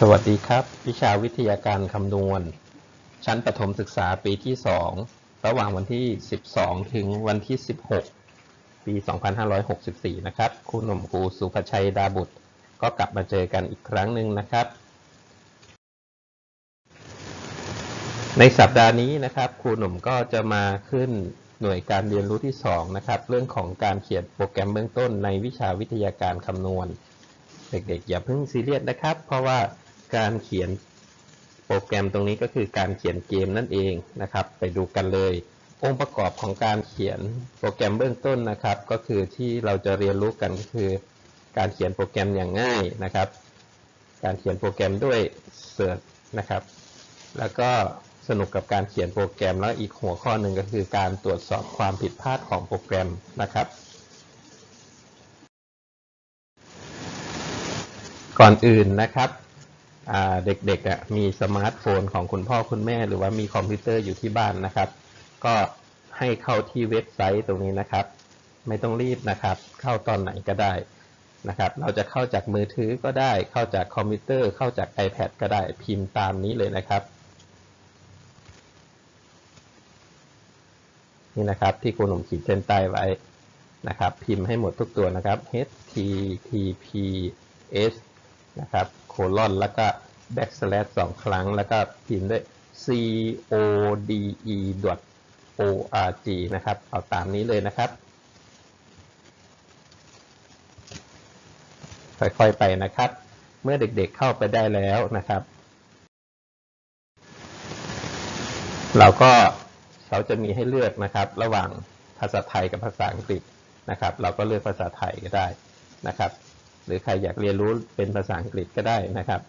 สวัสดีครับ วิชาวิทยาการคำนวณ ชั้นประถมศึกษาปีที่ 2 ระหว่างวันที่ 12 ถึงวันที่ 16 ปี 2564 นะครับครูหนุ่มครูสุภชัยดาบุตร ก็กลับมาเจอกันอีกครั้งหนึ่งนะครับ ในสัปดาห์นี้นะครับครูหนุ่มก็จะมาขึ้นหน่วยการเรียนรู้ที่ 2 นะครับ เรื่องของการเขียนโปรแกรมเบื้องต้นในวิชาวิทยาการคำนวณเด็กๆอย่าเพิ่งซีเรียสนะครับ เพราะว่า การเขียนโปรแกรมตรงนี้ก็คือการเขียนเกมนั่นเองนะครับ ไปดูกันเลย องค์ประกอบของการเขียนโปรแกรมเบื้องต้นนะครับ ก็คือที่เราจะเรียนรู้กันก็คือ การเขียนโปรแกรมอย่างง่ายนะครับ การเขียนโปรแกรมด้วยเสิร์ชนะครับ แล้วก็สนุกกับการเขียนโปรแกรมแล้วอีกหัวข้อหนึ่งก็คือการตรวจสอบความผิดพลาดของโปรแกรมนะครับ ก่อนอื่นนะครับ เด็กๆมีสมาร์ทโฟนของคุณพ่อคุณแม่ หรือว่ามีคอมพิวเตอร์อยู่ที่บ้านนะครับ ก็ให้เข้าที่เว็บไซต์ตรงนี้นะครับ ไม่ต้องรีบนะครับ เข้าตอนไหนก็ได้นะครับ เราจะเข้าจากมือถือก็ได้ เข้าจากคอมพิวเตอร์ เข้าจาก iPad ก็ได้พิมพ์ตามนี้เลยนะครับ นี่นะครับที่คุณหนุ่มขีดเส้นใต้ไว้นะครับ พิมพ์ให้หมดทุกตัวนะครับ https นะครับโคลอนแล้วก็ backslash สองครั้งแล้วก็พิมพ์ด้วย code org นะครับ เอาตามนี้เลยนะครับ ค่อยๆไปนะครับ เมื่อเด็กๆเข้าไปได้แล้วนะครับ เราก็เขาจะมีให้เลือกนะครับ ระหว่างภาษาไทยกับภาษาอังกฤษนะครับ เราก็เลือกภาษาไทยก็ได้นะครับ หรือใครอยากเรียนรู้เป็นภาษาอังกฤษก็ได้นะครับ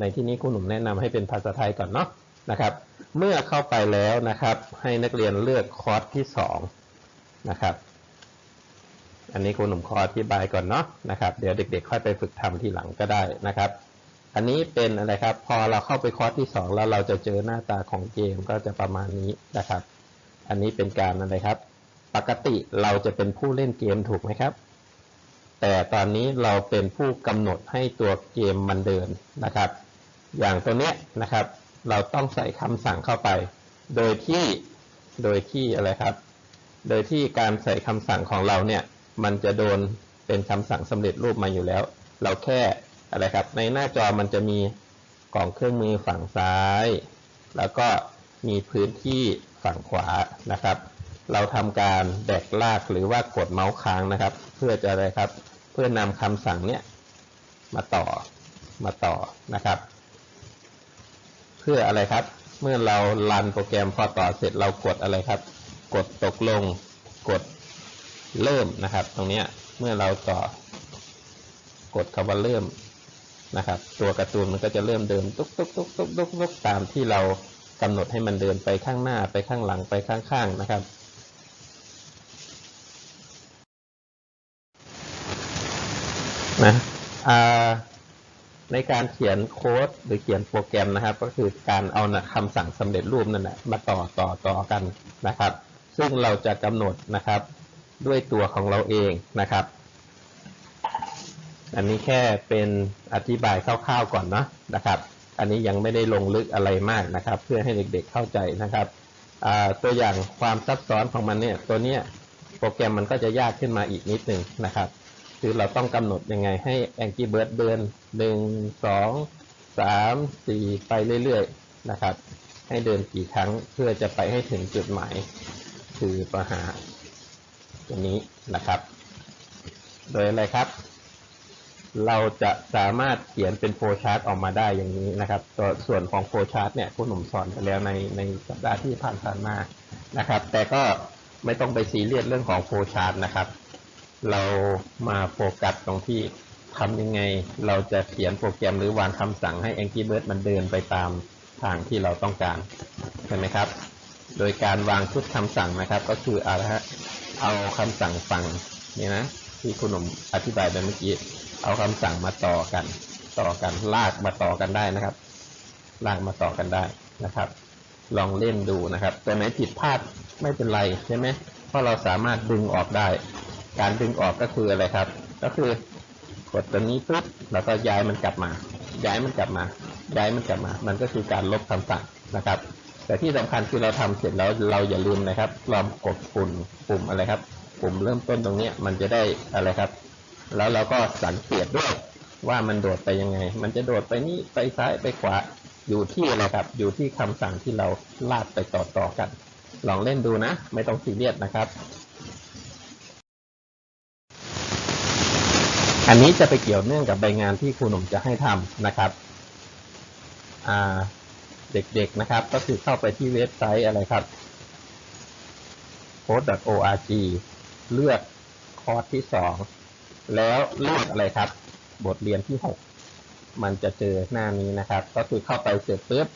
ในที่นี้คุณหนุ่มแนะนำให้เป็นภาษาไทยก่อนเนาะนะครับ เมื่อเข้าไปแล้วนะครับ ให้นักเรียนเลือกคอร์สที่2นะครับอันนี้คุณหนุ่มขออธิบายก่อนเนาะนะครับ เดี๋ยวเด็ก ๆ ค่อยไปฝึกทำทีหลังก็ได้นะครับ อันนี้เป็นอะไรครับ พอเราเข้าไปคอร์สที่ 2 แล้วเราจะเจอหน้าตาของเกมก็จะประมาณนี้นะครับ อันนี้เป็นการอะไรครับ ปกติเราจะเป็นผู้เล่นเกมถูกไหมครับ แต่ตอนนี้เราเป็นผู้กำหนดให้ตัวเกมมันเดินนะครับ อย่างตัวเนี้ยนะครับ เราต้องใส่คำสั่งเข้าไป โดยที่โดยที่อะไรครับ โดยที่การใส่คำสั่งของเราเนี่ย มันจะโดนเป็นคำสั่งสำเร็จรูปมาอยู่แล้ว เราแค่อะไรครับ ในหน้าจอมันจะมีกล่องเครื่องมือฝั่งซ้าย แล้วก็มีพื้นที่ฝั่งขวานะครับ เราทำการแดกลากหรือว่ากดเมาส์ค้างนะครับ เพื่อจะอะไรครับ เพื่อนำคำสั่งเนี้ยมาต่อมาต่อนะครับ เพื่ออะไรครับ เมื่อเรารันโปรแกรมพอต่อเสร็จเรากดอะไรครับ กดตกลงกดเริ่มนะครับ ตรงนี้เมื่อเราต่อกดคำว่าเริ่มนะครับ ตัวการ์ตูนมันก็จะเริ่มเดินตุ๊กตุ๊กตุ๊กตุ๊กตุ๊กตุ๊กตามที่เรากำหนดให้มันเดินไปข้างหน้าไปข้างหลังไปข้างๆนะครับ นะในการเขียนโค้ดหรือเขียนโปรแกรมนะครับ ก็คือการเอาคำสั่งสำเร็จรูปนั่นแหละมาต่อต่อต่อกันนะครับ ซึ่งเราจะกำหนดนะครับด้วยตัวของเราเองนะครับ อันนี้แค่เป็นอธิบายคร่าวๆก่อนนะนะครับ อันนี้ยังไม่ได้ลงลึกอะไรมากนะครับ เพื่อให้เด็กๆเข้าใจนะครับตัวอย่างความซับซ้อนของมันเนี่ยตัวเนี้ยโปรแกรมมันก็จะยากขึ้นมาอีกนิดหนึ่งนะครับ คือเราต้องกำหนดยังไงให้แองกี้เบิร์ดเดินหนึ่งสองสามสี่ไปเรื่อยๆนะครับ ให้เดินกี่ครั้งเพื่อจะไปให้ถึงจุดหมาย คือประหาตัวนี้นะครับ โดยอะไรครับ เราจะสามารถเขียนเป็นโฟชาร์ตออกมาได้อย่างนี้นะครับตัวส่วนของโฟชาร์ตเนี่ยคุณหนุ่มสอนไปแล้วในในสัปดาห์ที่ผ่านๆมานะครับ แต่ก็ไม่ต้องไปซีเรียสเรื่องของโฟชาร์ตนะครับ เรามาโฟกัสตรงที่ทำยังไง เราจะเขียนโปรแกรมหรือวางคำสั่งให้ Angry Bird มันเดินไปตามทางที่เราต้องการใช่ไหมครับ โดยการวางชุดคำสั่งนะครับ ก็คืออะไรฮะเอาคำสั่งฟังนี่นะที่คุณหนุ่มอธิบายไปเมื่อกี้เอาคำสั่งมาต่อกัน ต่อกันลากมาต่อกันได้นะครับ ลากมาต่อกันได้นะครับ ลองเล่นดูนะครับ แตัวไหนผิดพลาดไม่เป็นไรใช่ไหมเพราะเราสามารถดึงออกได้ การดึงออกก็คืออะไรครับ ก็คือกดตัวนี้ปุ๊บแล้วก็ย้ายมันกลับมา ย้ายมันกลับมา ย้ายมันกลับมา มันก็คือการลบคำสั่งนะครับ แต่ที่สำคัญคือเราทำเสร็จแล้วเราอย่าลืมนะครับลองกดปุ่มปุ่มอะไรครับ ปุ่มเริ่มต้นตรงเนี้ยมันจะได้อะไรครับ แล้วเราก็สังเกตด้วยว่ามันโดดไปยังไง มันจะโดดไปนี่ไปซ้ายไปขวาอยู่ที่อะไรครับ อยู่ที่คำสั่งที่เราลากไปต่อต่อๆกัน ลองเล่นดูนะ ไม่ต้องซีเรียสนะครับ อันนี้จะไปเกี่ยวเนื่องกับใบงานที่ครูหนุ่มจะให้ทำนะครับเด็กๆนะครับ ก็คือเข้าไปที่เว็บไซต์อะไรครับ code.org เลือกคอร์สที่สองแล้วเลือกอะไรครับ บทเรียนที่หกมันจะเจอหน้านี้นะครับ ก็คือเข้าไปเสร็จปุ๊บ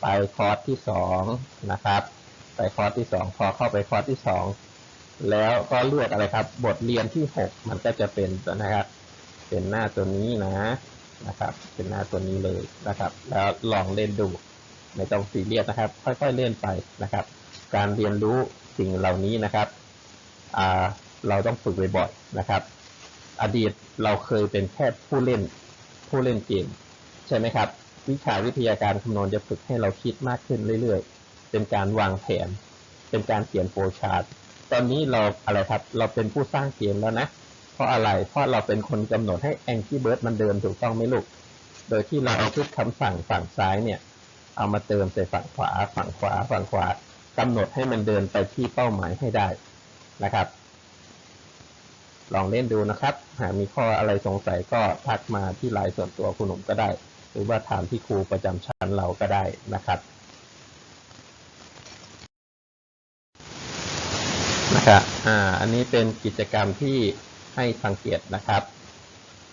ไปคอร์สที่สองนะครับ ไปคอร์สที่สองพอเข้าไปคอร์สที่สองแล้วก็เลือกอะไรครับ บทเรียนที่หกมันก็จะเป็นนะครับ เป็นหน้าตัวนี้นะนะครับ เป็นหน้าตัวนี้เลยนะครับ แล้วลองเล่นดูไม่ต้องซีเรียสนะครับ ค่อยๆเล่นไปนะครับ การเรียนรู้สิ่งเหล่านี้นะครับเราต้องฝึกบ่อยๆนะครับ อดีตเราเคยเป็นแค่ผู้เล่นผู้เล่นเกมใช่ไหมครับ วิชาวิทยาการคำนวณจะฝึกให้เราคิดมากขึ้นเรื่อยๆ เป็นการวางแผน เป็นการเขียนโฟล์ชาร์ตตอนนี้เราอะไรครับ เราเป็นผู้สร้างเกมแล้วนะ ราะอะไร เพราะเราเป็นคนกำหนดให้แองกี้เบิร์ดมันเดินถูกต้องไหมลูก โดยที่เราเอาทุกคำสั่งฝั่งซ้ายเนี่ย เอามาเติมใส่ฝั่งขวา ฝั่งขวา ฝั่งขวากำหนดให้มันเดินไปที่เป้าหมายให้ได้นะครับ ลองเล่นดูนะครับ หากมีข้ออะไรสงสัยก็ทักมาที่ไลน์ส่วนตัวคุณหนุ่มก็ได้ หรือว่าถามที่ครูประจำชั้นเราก็ได้นะครับนะครับอ่า อันนี้เป็นกิจกรรมที่ ให้สังเกตนะครับ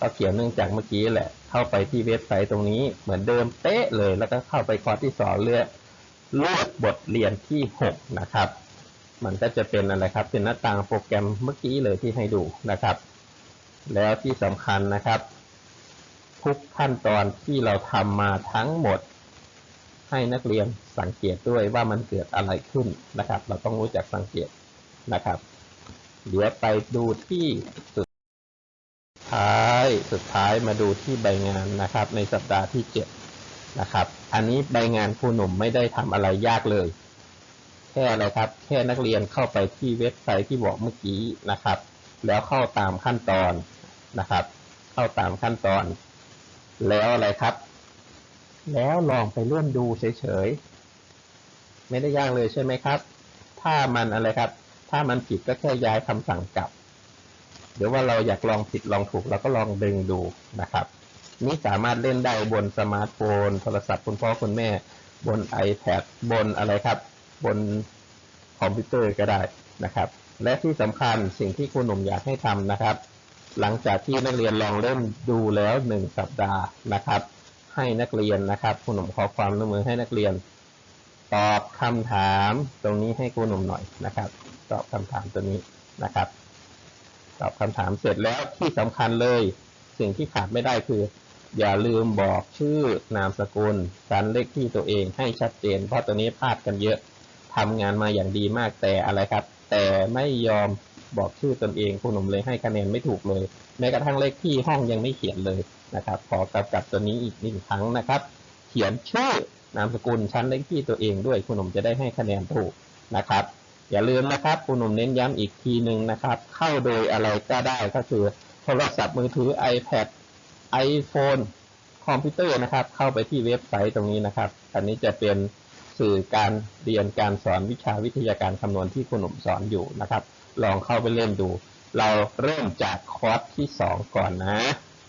ก็เขียนเนื่องจากเมื่อกี้แหละ เข้าไปที่เว็บไซต์ตรงนี้เหมือนเดิมเป๊ะเลย แล้วก็เข้าไปคอร์สที่สองเลือกเลือกบทเรียนที่หกนะครับ มันก็จะเป็นอะไรครับ เป็นหน้าต่างโปรแกรมเมื่อกี้เลยที่ให้ดูนะครับ แล้วที่สำคัญนะครับ ทุกขั้นตอนที่เราทำมาทั้งหมด ให้นักเรียนสังเกตด้วยว่ามันเกิดอะไรขึ้นนะครับ เราต้องรู้จักสังเกตนะครับ เดี๋ยวไปดูที่สุดท้ายสุดท้ายมาดูที่ใบงานนะครับ ในสัปดาห์ที่เจ็ดนะครับ อันนี้ใบงานครูหนุ่มไม่ได้ทำอะไรยากเลย แค่อะไรครับ แค่นักเรียนเข้าไปที่เว็บไซต์ที่บอกเมื่อกี้นะครับ แล้วเข้าตามขั้นตอนนะครับ เข้าตามขั้นตอน แล้วอะไรครับ แล้วลองไปเลื่อนดูเฉยๆไม่ได้ยากเลยใช่ไหมครับ ถ้ามันอะไรครับ ถ้ามันผิดก็แค่ย้ายคำสั่งกลับเดี๋ยวว่าเราอยากลองผิดลองถูกเราก็ลองดึงดูนะครับ นี่สามารถเล่นได้บนสมาร์ทโฟน โทรศัพท์คุณพ่อคุณแม่ บน iPad บนอะไรครับ บนคอมพิวเตอร์ก็ได้นะครับ และที่สำคัญสิ่งที่คุณหนุ่มอยากให้ทำนะครับ หลังจากที่นักเรียนลองเริ่มดูแล้วหนึ่งสัปดาห์นะครับ ให้นักเรียนนะครับคุณหนุ่มขอความร่วมมือให้นักเรียน ตอบคำถามตรงนี้ให้คุณหนุ่มหน่อยนะครับ ตอบคำถามตัวนี้นะครับ ตอบคำถามเสร็จแล้วที่สำคัญเลย สิ่งที่ขาดไม่ได้คือ อย่าลืมบอกชื่อนามสกุลชั้นเลขที่ตัวเองให้ชัดเจน เพราะตัวนี้พลาดกันเยอะทำงานมาอย่างดีมากแต่อะไรครับ แต่ไม่ยอมบอกชื่อตนเองคุณหนุ่มเลยให้คะแนนไม่ถูกเลย แม้กระทั่งเลขที่ห้องยังไม่เขียนเลยนะครับ ขอกำกับตัวนี้อีกหนึ่งครั้งนะครับ เขียนชื่อ นามสกุลชั้นเลขที่ตัวเองด้วยคุณหนุ่มจะได้ให้คะแนนถูกนะครับ อย่าลืมนะครับคุณหนุ่มเน้นย้ำอีกทีหนึ่งนะครับ เข้าโดยอะไรก็ได้ก็คือโทรศัพท์มือถือ iPad iPhone คอมพิวเตอร์นะครับ เข้าไปที่เว็บไซต์ตรงนี้นะครับ อันนี้จะเป็นสื่อการเรียนการสอนวิชาวิทยาการคำนวณที่คุณหนุ่มสอนอยู่นะครับ ลองเข้าไปเล่นดู เราเริ่มจากคอร์สที่สองก่อนนะ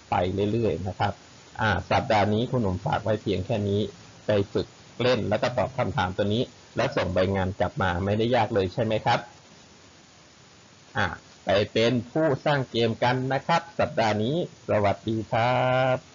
ไปเรื่อยๆนะครับ อ่า สัปดาห์นี้คุณหนุ่มฝากไว้เพียงแค่นี้ ไปฝึกเล่นแล้วก็ตอบคำถามตัวนี้ แล้วส่งใบงานกลับมาไม่ได้ยากเลยใช่ไหมครับอ่าไปเป็นผู้สร้างเกมกันนะครับ สัปดาห์นี้ สวัสดีครับ